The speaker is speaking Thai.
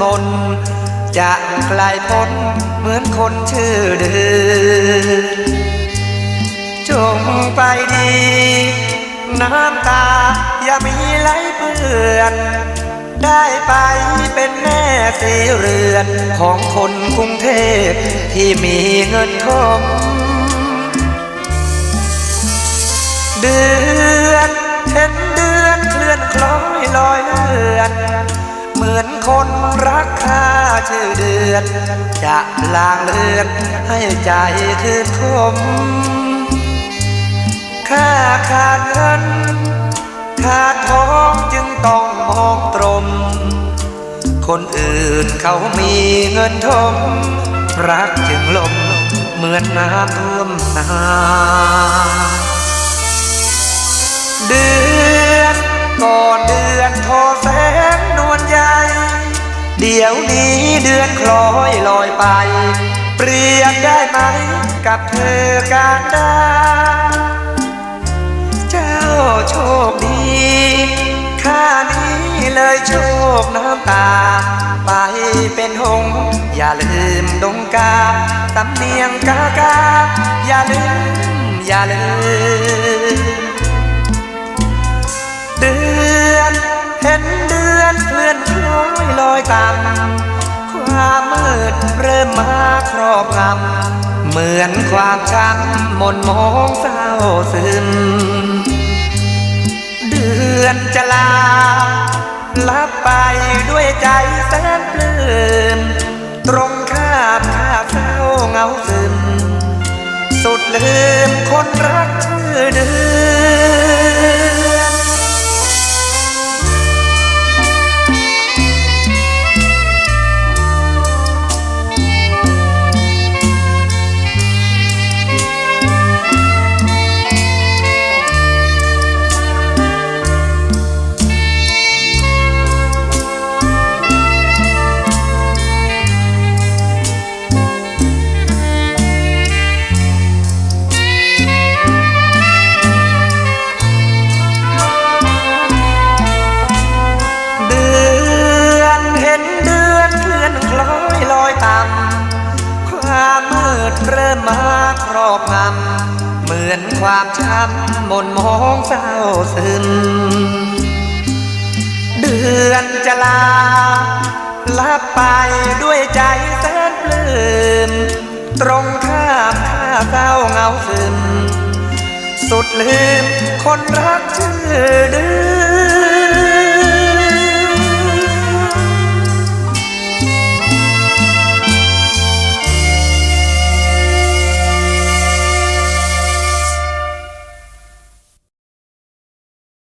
มนจะไกลพ้นเหมือนคนชื่อเดือจงไปดี น้ำตาอย่ามีไหลเปื้อน ได้ไปเป็นแม่สีเรือนของคนกรุงเทพที่มีเงินทองเดือ มือนคนรักข้าชื่อเดือน จะลางเลือนให้ใจคืนคมข้าขาดเงินขาดทองจึงต้องมองตรม คนอื่นเขามีเงินทองรักจึงลมเหมือนน้ำท่วมนาเดือน ดี๋ยวนี้เดือนคล้อยลอยไป เปรียบได้ไหมกับเธอการดาเจ้าโชคดีข้านี้เลยโชคน้ำตา ไปเป็นหงส์อย่าลืมดงกาสำเนียงกากา อย่าลืม อย่าลืม อยลอยตามความมืดเริ่มมาครอบงำเหมือนความช้ำหมนมองเศร้าซึม เดือนจะลาลับไปด้วยใจแสนปลื้มตรงข้ามข้าเศร้าเหงาซึม สุดลืมคนรักชื่อเดือน มาครอบงำเหมือนความช้ำมนมองเศร้าซึมเดือนจะลาลับไปด้วยใจแสนปลื้มตรงข้ามข้าเศร้าเหงาซึม สุดลืมคนรักชื่อเดือ